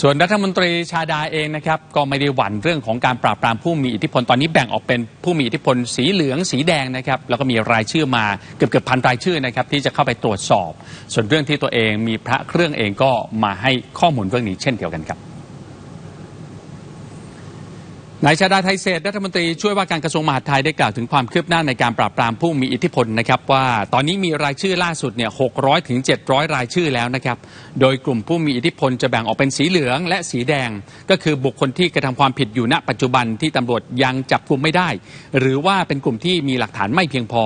ส่วนรัฐมนตรีชาดาเองนะครับ ก็ไม่ได้หวั่นเรื่องของการปราบปรามผู้มีอิทธิพลตอนนี้แบ่งออกเป็นผู้มีอิทธิพลสีเหลืองสีแดงนะครับ แล้วก็มีรายชื่อมาเกือบเกือบพันรายชื่อนะครับ ที่จะเข้าไปตรวจสอบ ส่วนเรื่องที่ตัวเองมีพระเครื่องเองก็มาให้ข้อมูลเรื่องนี้เช่นเดียวกันครับ นายชาดาไทยเศษรัฐมนตรีช่วยว่าการกระทรวงมหาดไทยได้กล่าวถึงความคืบหน้าในการปราบปรามผู้มีอิทธิพลนะครับว่าตอนนี้มีรายชื่อล่าสุดเนี่ย600ถึง700รายชื่อแล้วนะครับ โดยกลุ่มผู้มีอิทธิพลจะแบ่งออกเป็นสีเหลืองและสีแดง ก็คือบุคคลที่กระทำความผิดอยู่ณ ปัจจุบันที่ตำรวจยังจับกลุ่มไม่ได้ หรือว่าเป็นกลุ่มที่มีหลักฐานไม่เพียงพอ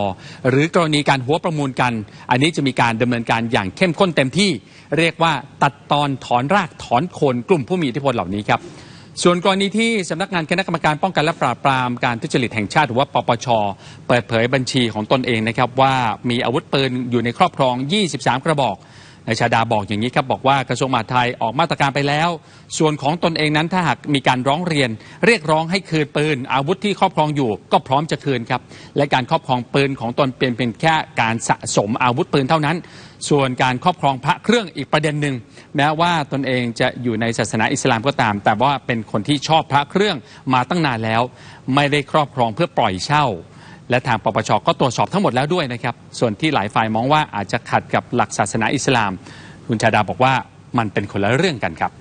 หรือกรณีการหัวประมูลกัน อันนี้จะมีการดำเนินการอย่างเข้มข้นเต็มที่ เรียกว่าตัดตอนถอนรากถอนโคนกลุ่มผู้มีอิทธิพลเหล่านี้ครับ ส่วนกรณีที่สำนักงานคณะกรรมการป้องกันและปราบปรามการทุจริตแห่งชาติหรือว่าปปช เปิดเผยบัญชีของตนเองนะครับว่ามีอาวุธปืนอยู่ในครอบครอง 23 กระบอก นายชาดาบอกอย่างนี้ครับบอกว่ากระทรวงมหาดไทยออกมาตรการไปแล้ว ส่วนของตนเองนั้นถ้าหากมีการร้องเรียน เรียกร้องให้คืนปืน อาวุธที่ครอบครองอยู่ก็พร้อมจะคืนครับและการครอบครองปืนของตนเป็นเป็นแค่การสะสมอาวุธปืนเท่านั้น ส่วนการครอบครองพระเครื่องอีกประเด็นหนึ่งแม้ว่าตนเองจะอยู่ในศาสนาอิสลามก็ตาม แต่ว่าเป็นคนที่ชอบพระเครื่องมาตั้งนานแล้ว ไม่ได้ครอบครองเพื่อปล่อยเช่า และทางปปชก็ตรวจสอบทั้งหมดแล้วด้วยนะครับ ส่วนที่หลายฝ่ายมองว่าอาจจะขัดกับหลักศาสนาอิสลาม คุณชาดาบอกว่ามันเป็นคนละเรื่องกันครับ